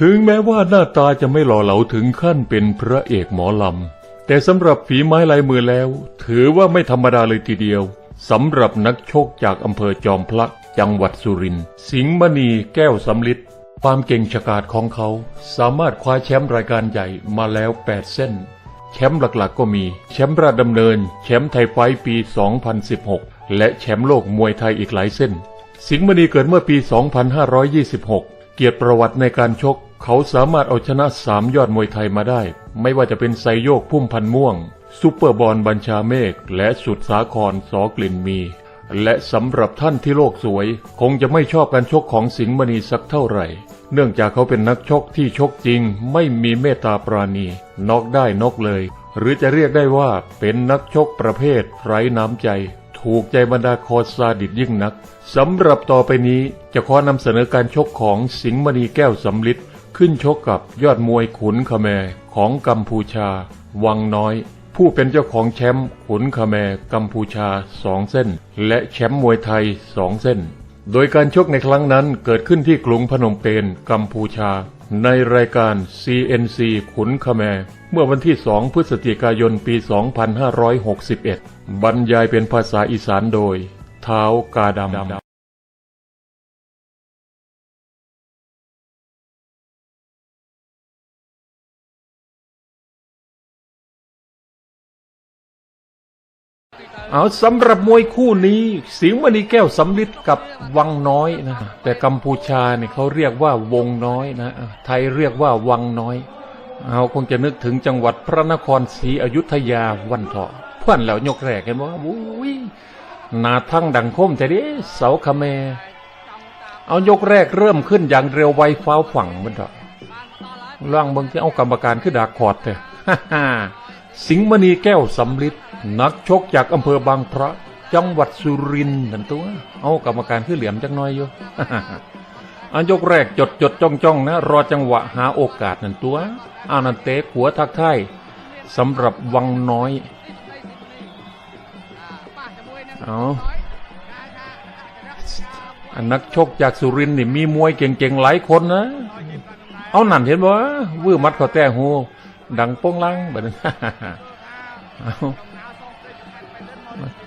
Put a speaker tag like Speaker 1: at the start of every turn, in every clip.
Speaker 1: ถึงแม้ว่าหน้าตาจะไม่หล่อเหลาถึงขั้นเป็นพระเอกหมอลำ แต่สำหรับฝีไม้ลายมือแล้ว ถือว่าไม่ธรรมดาเลยทีเดียวสำหรับนักโชกจากอำเภอจอมพระจังหวัดสุรินทร์สิงห์มณีแก้วสำลิดความเก่งฉกาจของเขา สามารถคว้าแชมป์รายการใหญ่มาแล้ว 8 เส้น แชมป์หลักๆก็มี แชมป์ราชดำเนิน แชมป์ไทยไฟปี 2016 และแชมป์โลกมวยไทยอีกหลายเส้น สิงห์มณีเกิดเมื่อปี 2526 เกียรติประวัติในการชก เขาสามารถเอาชนะสามยอดมวยไทยมาได้ ไม่ว่าจะเป็นไซโยกพุ่มพันม่วง ซุปเปอร์บอลบัญชาเมฆและสุดสาครสอกลิ่นมี และสำหรับท่านที่โลกสวย คงจะไม่ชอบการชกของสิงห์มณีสักเท่าไหร่ เนื่องจากเขาเป็นนักชกที่ชกจริง ไม่มีเมตตาปราณีนอกได้นอกเลย หรือจะเรียกได้ว่าเป็นนักชกประเภทไร้น้ำใจถูกใจบรรดาคอซาดิสยิ่งนักสำหรับต่อไปนี้จะขอนำเสนอการชกของสิงห์มณีแก้วสำลิด ขึ้นชกกับยอดมวยขุนขแมของกัมพูชา วังน้อย ผู้เป็นเจ้าของแชมป์ขุนขแมกัมพูชาสองเส้น และแชมป์มวยไทยสองเส้น โดยการชกในครั้งนั้นเกิดขึ้นที่กรุงพนมเปญกัมพูชา ในรายการ CNC ขุนขแมเมื่อวันที่ 2 พฤศจิกายนปี 2561 บรรยายเป็นภาษาอีสานโดย เท้ากาดำ เอาสำหรับมวยคู่นี้ สิงห์มณีแก้วสำลิดกับวังน้อยนะแต่กัมพูชาเนี่ยเขาเรียกว่าวงน้อยนะไทยเรียกว่าวังน้อยเอาคงจะนึกถึงจังหวัดพระนครศรีอยุธยาวันเถาะเพื่อนแล้วยกแรกเห็นว่าอุ้ยนาทั้งดังคมแต่ด้เสาคาเม เอายกแรกเริ่มขึ้นอย่างเร็วไวฟ้าวฝังมันเถอะล่างบิ่งที่เอากรรมการขึ้นดาคอร์ดเถอะสิงห์มณีแก้วสำลิด นักชกจากอำเภอบางพระ จังหวัดสุรินทร์นั่นตัว เอากรรมการขึ้นเหลี่ยมจังน้อยอยู่อันยกแรกจดจดจ้องจ้องนะ รอจังหวะหาโอกาสนั่นตัว อานันเตะหัวทักทายสำหรับวังน้อยเอาอันนักชกจากสุรินทร์นี่มีมวยเก่งๆหลายคนนะ เอาหนันเห็นบ่วื้อมัดเขาแต่หูดังโป้งลังแบบนั้นเอา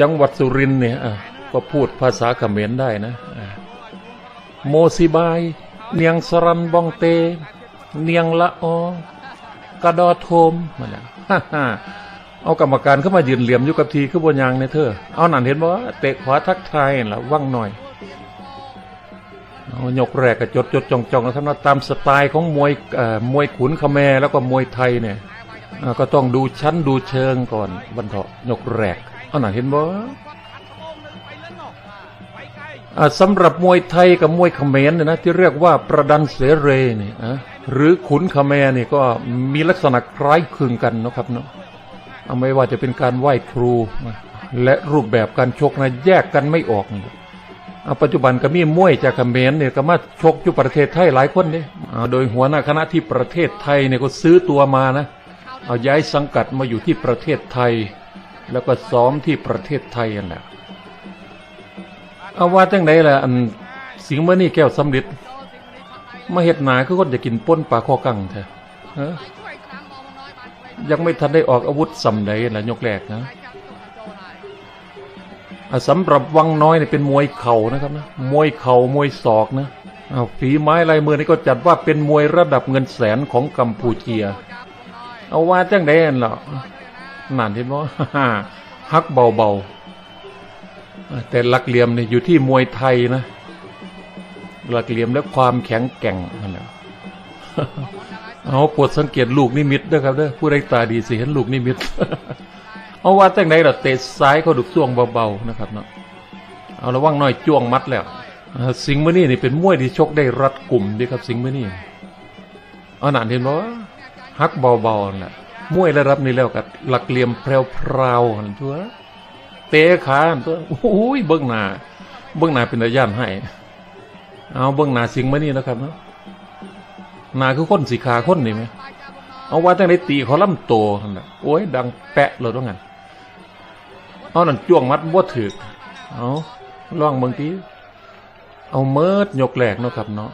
Speaker 1: จังหวัดสุรินเนี่ยก็พูดภาษาเขมรได้นะโมซิบาย เนียงสรันบองเต เนียงละออกระดอโทมมาแล้วเอากรรมการเข้ามายืนเหลี่ยมอยู่กับทีคือบนยางในเธอ เอาหนันเห็นบ่เตะขวาทักทายล่ะว่างหน่อยเอายกแรกก็จดจดจ้องจ้องนะครับนะตามสไตล์ของมวยมวยขุนขแมรแล้วก็มวยไทยเนี่ยก็ต้องดูชั้นดูเชิงก่อนบรรเทาะยกแรก เอาหน่าเห็นบ่สำหรับมวยไทยกับมวยเขมรเนี่ยนะที่เรียกว่าประดันเสเรเนี่ยอะหรือขุนเขมรเนี่ยก็มีลักษณะคล้ายคลึงกันนะครับเนาะเอาไม่ว่าจะเป็นการไหว้ครู และรูปแบบการชกนะแยกกันไม่ออกเอาปัจจุบันก็มีมวยจากเขมรเนี่ยก็มาชกอยู่ประเทศไทยหลายคนเนี่ยโดยหัวหน้าคณะที่ประเทศไทยเนี่ยก็ซื้อตัวมานะเอาย้ายสังกัดมาอยู่ที่ประเทศไทย แล้วก็ซ้อมที่ประเทศไทยนั่นแหละเอาว่าจังไดล่ะอันสิงห์มณีแก้วสำลิดมาเฮ็ดหนาคือคนจะกินป้นปลาคอกังแท้ยังไม่ทันได้ออกอาวุธสำใดล่ะยกแรกนะสำหรับวังน้อยเนี่ยเป็นมวยเข่านะครับนะมวยเข่ามวยศอกนะอ้าฝีไม้ลายมือนี่ก็จัดว่าเป็นมวยระดับเงินแสนของกัมพูเชีย เอาว่าจังได้อันเหรอ นั่นเห็นบ่ฮักเบาๆแต่หลักเหลี่ยมเนี่ยอยู่ที่มวยไทยนะหลักเหลี่ยมและความแข็งแกร่งนั่นแหละเอาปรดสังเกตลูกนิมิตด้วยครับเด้อผู้ใดตาดีสิเห็นลูกนิมิตเอาว่าจังไหนล่ะเตะซ้ายเขาดุกช่วงเบาๆนะครับเนาะเอาระวังหน่อยจ้วงมัดแล้วสิงห์มือนี่นี่เป็นมวยที่ชกได้รัดกลุ่มดีครับสิงห์มือนี่เอาหนานเห็นบ่ฮักเบาๆนั่นแหละ มวยระดับนี้แล้วกับหลักเหลี่ยมแพรวๆนั่นตัวเตะขานั่นตัวโอ้ยเบื้องหน้าเบื้องหน้าเป็นระยานให้ เอาเบื้องหน้าสิงมือนี่นะครับเนาะหน้าคือคนสีขาคนนี่ไหมเอาว่าตั้งแต่ตีเขาล่ำโตนั่นแหละโอ้ยดังแปะเลยว่างั้นเอานั่นจ้วงมัดบ่ถือเอาล่องเมืองทีเอาเมิดยกแหลกเนาะครับเนาะ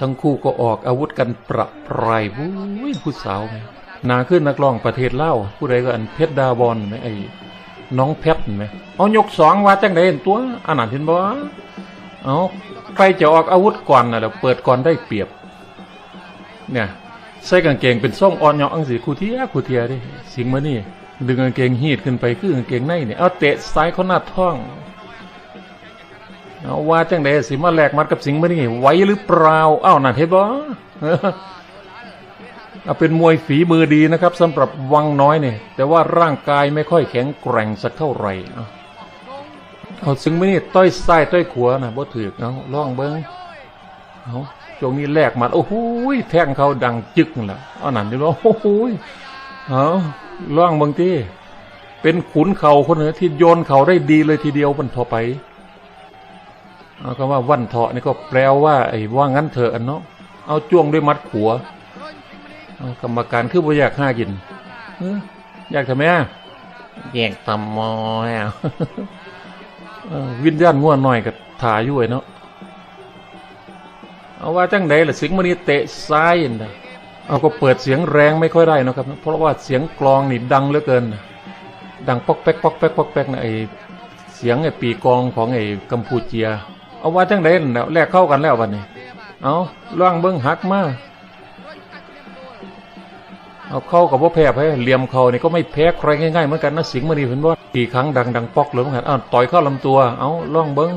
Speaker 1: ทั้งคู่ก็ออกอาวุธกันประปรายผู้สาวไหม นาขึ้นนักร้องประเทศเล่าผู้ใดก็อันเพชรดาบอลไหมไอ้น้องเพชรไหมเอายกสองว่าจังไดเห็นตัวอันนั้นเห็นบ่เอาใครจะออกอาวุธก่อนน่ะเดี๋ยวเปิดก่อนได้เปรียบ เนี่ยใส่กางเกงเป็นส่งอ่อนเหยาะอังสีคูเทียคูเทียดิสิงมานี่ดึงกางเกงฮีดขึ้นไปคือกางเกงในเนี่ยเอาเตะซ้ายเขาหน้าท้องเอาว่าจังไดสิมาแหลกมัดกับสิงมานี่ไหวหรือเปล่าอ้าวนั่นเห็นบ่ เอาเป็นมวยฝีมือดีนะครับสำหรับวังน้อยเนี่ย แต่ว่าร่างกายไม่ค่อยแข็งแกร่งสักเท่าไหร่เอาเอาสิงมานี่ต้อยซ้ต้อยขวานะบ่ถือเอาล่องเบิ้งเอาช่วงนี้แลกมาโอ้โหแทงเขาดังจึกนั่นแหละเอานั่นดีว่าโอ้โหเอาล่องบางทีเป็นขุนเขาคนหนึ่งที่โยนเขาได้ดีเลยทีเดียวมันทอไปเอาคำว่าวันเถาะนี่ก็แปลว่าไอ้ว่างั้นเถอะอันเนาะเอาจ้วงด้วยมัดขัว กรรมการคือบ่อยากห้ากินเอ้ออยากทำไมอะแยกตำมออะเออวิญญาณง่วนหน่อยกับถ่ายอยู่ไอ้เนาะเอาว่าจังไดล่ะสิงห์มันนี่เตะซ้ายนั่นน่ะเอาก็เปิดเสียงแรงไม่ค่อยได้เนาะครับ เพราะว่าเสียงกลองนี่ดังเหลือเกิน ดังปอกแป๊กปอกแป๊กปอกแป๊กนะไอเสียงไอปีกลองของไอกัมพูเจีย เอาว่าจังไดนั่นน่ะแลกเข้ากันแล้ววันนี้ เอาล่างเบิ้งหักมา เอาเข้ากับว่าแพ้ไปเหลี่ยมเขานี่ก็ไม่แพ้ใครง่ายๆเหมือนกันนะสิงห์มันนี่เห็นว่ากี่ครั้งดังดังปอกเลยเหมือนกันอ้าวต่อยเข้าลำตัว เอาล่องเบิ้ง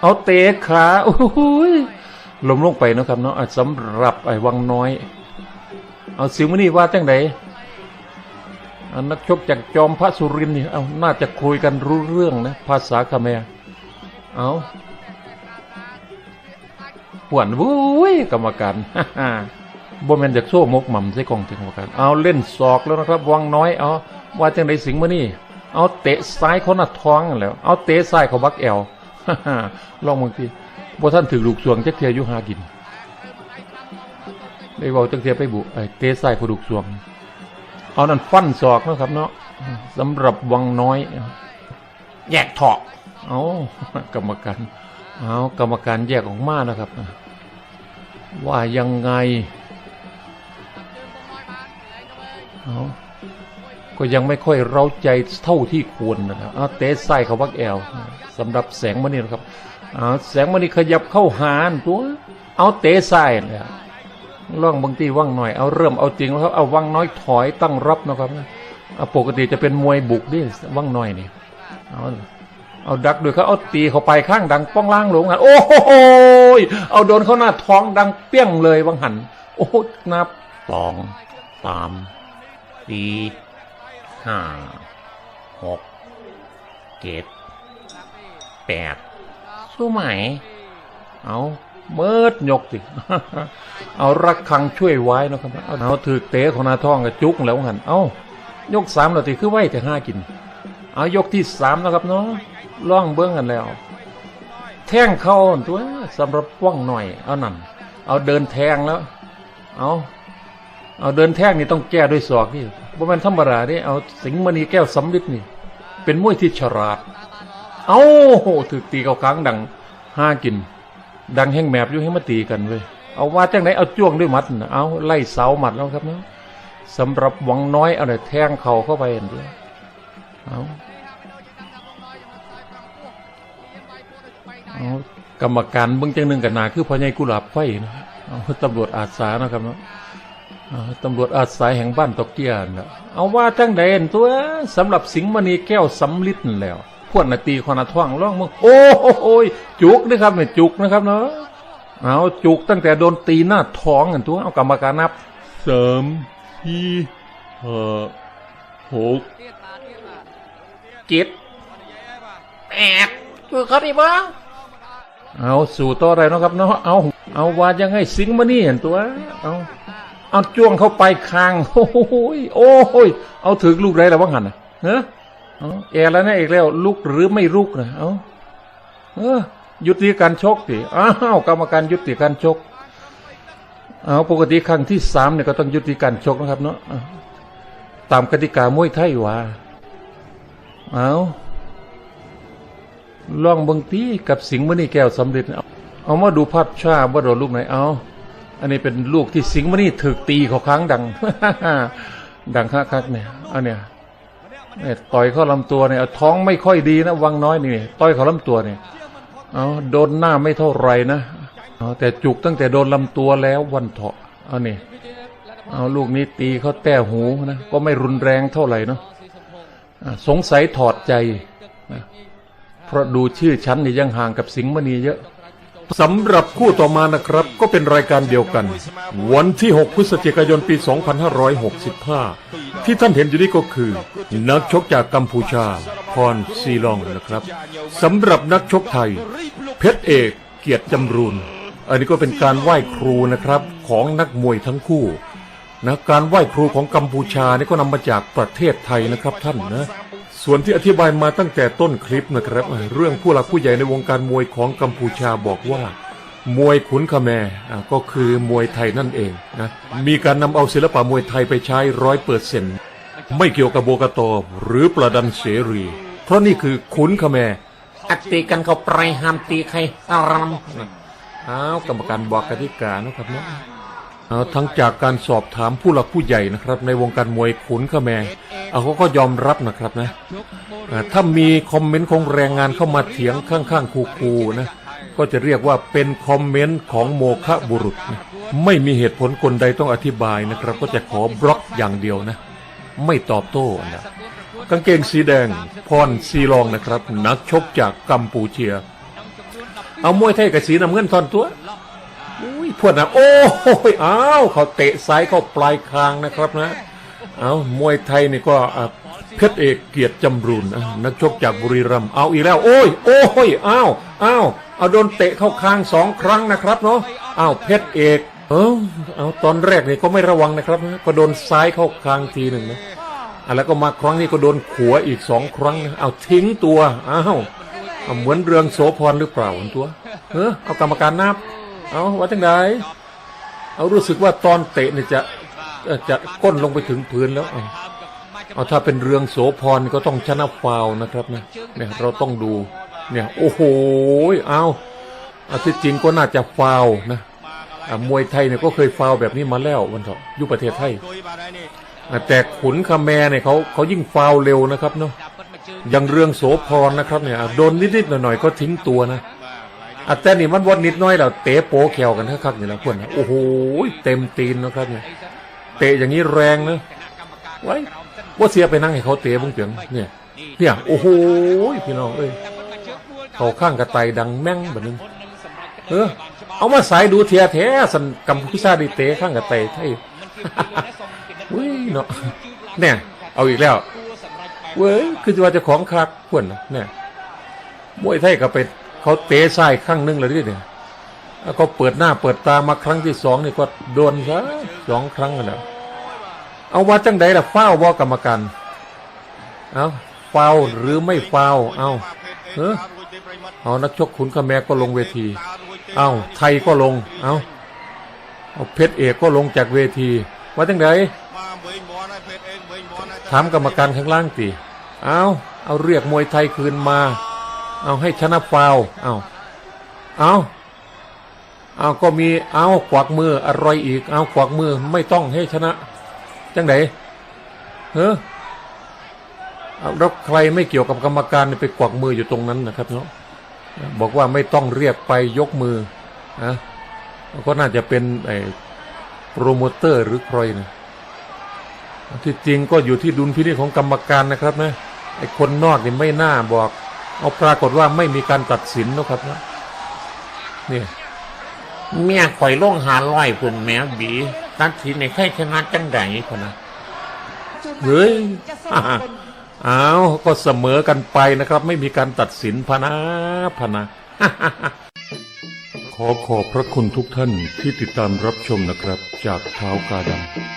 Speaker 1: เอาเตะขาโอ้โหยลมลงไปนะครับเนาะสำหรับไอ้วังน้อย เอาสิวมอนี่ว่าจังไดอันนักชกจากจอมพระสุรินทร์นี่เอาน่าจะคุยกันรู้เรื่องนะ ภาษาคาเมรเอาหวนวุ้ยกรรมการ บ่แม่นจากโซ่มกหม่ำใส่กองถึงกรรมการเอาเล่นศอกแล้วนะครับวังน้อยเอาว่าจังไดสิงห์มอนี่เอาเตะซ้ายเขาหน้าท้องนั่นแหล้ว เอาเตะซ้ายเขาบักแอวลองบางทีบ่ท่านถือลูกสวงจักเทียอยู่หากินได้เว้าจักเทียไปบุไอ้เตะใส่ผู้ลูกสวง เอานั่นฟันศอกเนาะครับเนาะสำหรับวังน้อยแยกเถาะเอากรรมการเอากรรมการแยกออกมานะครับ ว่ายังไง ก็ยังไม่ค่อยเร้าใจเท่าที่ควรนะครับเอาเตะใส่เขาวักแอลสำหรับแสงมณีนะครับเอาแสงมณีขยับเข้าหานตัว เอาเตะใส่เลยล่องบางทีว่างหน่อยเอาเริ่มเอาจริงแล้วครับเอาว่างน้อยถอยตั้งรับนะครับเอาปกติจะเป็นมวยบุกดิว่างหน้อยนี่เอาเอาดักด้วยเขาเอาตีเข้าไปข้างดังป้องล่างหลงหันโอ้โหเอาโดนเข้าหน้าท้องดังเปี้ยงเลยวังหัน โอ้หนับสองสาม สี่ห้าหกเจ็ดแปดสู้ไหม เอาเมิดยกสิเอารักคังช่วยไว้นะครับเอาถือเตะของนาท้องกับจุกแล้วหันเอายกสามเราตีคือไหวแต่ห้ากิน เอายกที่สามนะครับเนาะล่องเบื้องกันแล้ว แทงเข้าตัวสำหรับว่องหน่อย เอานั่นเอาเดินแทงแล้ว เอา เอาเดินแท่งนี่ต้องแก้ด้วยศอกนี่บ่แม่นธรรมดาเด้เอาสิงมณีแก้วสำลิดนี่ เป็นมวยที่ฉลาด เอาถือตีเขาค้างดังห้ากิน ดังแห้งแมบอยู่ให้มาตีกันเว้ยเอาว่าจังไหนเอาจ้วงด้วยมัดนะเอาไล่เสาหมัดแล้วครับเนาะสำหรับหวังน้อยเอาเนี่ยแทงเข่าเข้าไปอันเดียเอาเอากรรมการเบื้องจังหนึ่งกันนาคือพอใหญ่กุหลาบไฟนะเอาตำรวจอาสานะครับเนาะ ตำรวจอาสาแห่งบ้านตอกเกียนน่ะเอาว่าจังใดอันตัวสำหรับสิงห์มณีแก้วสำลิดนั่นแหล้วพวดนาตีคอนาท่องร้องมึงโอ้โหยจุกนะครับเนี่ยจุกนะครับเนาะเอาจุกตั้งแต่โดนตีหน้าท้องกันตัวเอากรรมการนับสามสี่ห้าหกเจ็ดแปดคือเขาดีบ้างเอาสู่ต่ออะไรเนาะครับเนาะเอาเอาว่ายังไงสิงห์มานี่เห็นตัวเอา เอาจ้วงเข้าไปคาง โอ้ยโอ้ยเอาถึงลูกไรแล้วว่างหันนะเนอะเอแอร์แล้วนะเอกแล้วลุกหรือไม่ลุกนะเอาเออยุติการชกสิอ้าวกรรมการยุติการชกเอาปกติครั้งที่สามเนี่ยก็ต้องยุติการชกนะครับ เนาะตามกติกามวยไทยว่าเอาลองเบางทีกับสิงห์มณีแก้วสำเร็จ เอาเอามาดูภาพชาว่าโดนลูกไหนเอา อันนี้เป็นลูกที่สิงห์มานี่ถึกตีเขาครั้งดัง ดังคักๆเนี่ยอันเนี้ยเนี่ยต่อยเข้าลำตัวเนี่ยเอาท้องไม่ค่อยดีนะวังน้อยนี่ต่อยเข้าลำตัวเนี่ยเอาโดนหน้าไม่เท่าไรนะเอาแต่จุกตั้งแต่โดนลำตัวแล้ววันเถาะเอานี่เอาลูกนี้ตีเขาแต้หูนะก็ไม่รุนแรงเท่าไหร่เนาะะสงสัยถอดใจนะเพราะดูชื่อชั้นนี่ยังห่างกับสิงห์มณีเยอะ สำหรับคู่ต่อมานะครับ ก็เป็นรายการเดียวกัน วันที่ 6 พฤศจิกายนปี 2565 ที่ท่านเห็นอยู่นี่ก็คือ นักชกจากกัมพูชาพรซีลองนะครับสำหรับนักชกไทย เพชรเอกเกียรติจำรูนอันนี้ก็เป็นการไหว้ครูนะครับของนักมวยทั้งคู่นะการไหว้ครูของกัมพูชานี่ก็นำมาจากประเทศไทยนะครับท่านนะ ส่วนที่อธิบายมาตั้งแต่ต้นคลิปนะครับ เรื่องผู้หลักผู้ใหญ่ในวงการมวยของกัมพูชาบอกว่า มวยขุนคแมอะก็คือมวยไทยนั่นเองนะมีการนำเอาศิลปะมวยไทยไปใช้ร้อยเปอร์เซ็นต์ไม่เกี่ยวกับโบกตอหรือประดันเสรี เพราะนี่คือขุนคแม
Speaker 2: อัดตีกันเขาไปห้ามตีใครอารม
Speaker 1: อ้าวกรรมการบอกกติกานะครับเนาะเอา ทั้งจากการสอบถามผู้หลักผู้ใหญ่นะครับ ในวงการมวยขุนขแมเอาเขาก็ยอมรับนะครับนะถ้ามีคอมเมนต์ของแรงงานเข้ามาเถียงข้างๆคูๆนะก็จะเรียกว่าเป็นคอมเมนต์ของโมฆะบุรุษนะไม่มีเหตุผลกลใดต้องอธิบายนะครับ ก็จะขอบล็อกอย่างเดียวนะ ไม่ตอบโต้นะกางเกงสีแดงพรซีลองนะครับ นักชกจากกัมพูเชีย เอามวยไทยกับสีน้ำเงินทอนตัว พวดนะโอ้ยอ้าวเขาเตะซ้ายเข้าปลายคางนะครับนะเอามวยไทยนี่ก็เพชรเอกเกียรติจำรูนนักชกจากบุรีรัมย์เอาอีกแล้ว โอ้ย โอ้ยอ้าวอ้าวเอาโดนเตะเข้าคางสองครั้งนะครับเนาะอ้าวเพชรเอกเออเอาตอนแรกนี่ก็ไม่ระวังนะครับนะก็โดนซ้ายเข้าคางทีหนึ่งนะอะแล้วก็มาครั้งนี้ก็โดนขัวอีกสองครั้งนะเอาทิ้งตัวอ้าวเอาเหมือนเรืองโสพรหรือเปล่าอันตัวเออเอากรรมการนับ เอาว่าจังไดเอารู้สึกว่าตอนเตะเนี่ยจะจะก้นลงไปถึงพื้นแล้วเอาถ้าเป็นเรืองโสพรก็ต้องชนะฟาวนะครับนะเนี่ยเราต้องดูเนี่ยโอ้โหเอาอาที่จริงก็น่าจะฟาวนะอะมวยไทยเนี่ยก็เคยฟาวแบบนี้มาแล้ววันเถอะยุประเทศไทยแต่ขุนคาแมเนี่ยเขาเขายิ่งฟาวเร็วนะครับเนาะอย่างเรืองโสพรนะครับเนี่ยโดนนิดๆหน่อยๆก็ทิ้งตัวนะ อะแต่นี่มันวนนิดน้อยแล้วเตะโป๊แขวกันคักๆนี่และพวกนะโอ้โหเต็มตีนนะครับเนี่ยเตะอย่างนี้แรงเนะไว้ว่าเสียไปนั่งให้เขาเตะบุ้งเปียงเนี่ยเนี่ยโอ้โหพี่น้องเอ้ยเขาข้างกระไตดังแม่งแบบนึงเออเอามาสายดูเทียแท้สันกัมพูชาดิเตะข้างกระไตไทยอุ้ยเนาะเนี่ยเอาอีกแล้วเว้ยคือว่าจะของคักพวกนะเนี่ยมวยไทยก็ไป เขาเตะซ้ายข้างหนึงเลยดิเนี่ยแล้วเขาเปิดหน้าเปิดตามาครั้งที่สองนี่ก็โดนซะสองครั้งแล้วเอาว่าจังใดล่ะเฝ้าวบ่กรรมการเอาเฝ้าวหรือไม่เฝ้าวเอาเออเอานักชกขุนขแมก็ลงเวที เอาไทยก็ลง เอาเอาเพชรเอกก็ลงจากเวที ว่าจังใดถามกรรมการข้างล่างตีเอาเอาเรียกมวยไทยคืนมา เอาให้ชนะฟาวเอาเอาเอาก็มีเอากวักมืออะไรอีก เอากวักมือไม่ต้องให้ชนะ จังไหนเฮ้อเอาแล้วใครไม่เกี่ยวกับกรรมการไปกวักมืออยู่ตรงนั้นนะครับเนาะบอกว่าไม่ต้องเรียกไปยกมือนะก็น่าจะเป็นไอ้โปรโมเตอร์หรือใครนะที่จริงก็อยู่ที่ดุลพินิจของกรรมการนะครับนะไอ้คนนอกนี่ไม่น่าบอก เอาปรากฏว่าไม่มีการตัดสินนะครับนะเนี่ย
Speaker 2: เมียข่อยล่งหาร้อยพุ่นแม่บีตัดสินในใครชนะจังใดคนนะ
Speaker 1: เฮ้ยอ้าวก็เสมอกันไปนะครับ ไม่มีการตัดสินพนะพนะขอขอบพระคุณทุกท่านที่ติดตามรับชมนะครับ จากเท้ากาดำ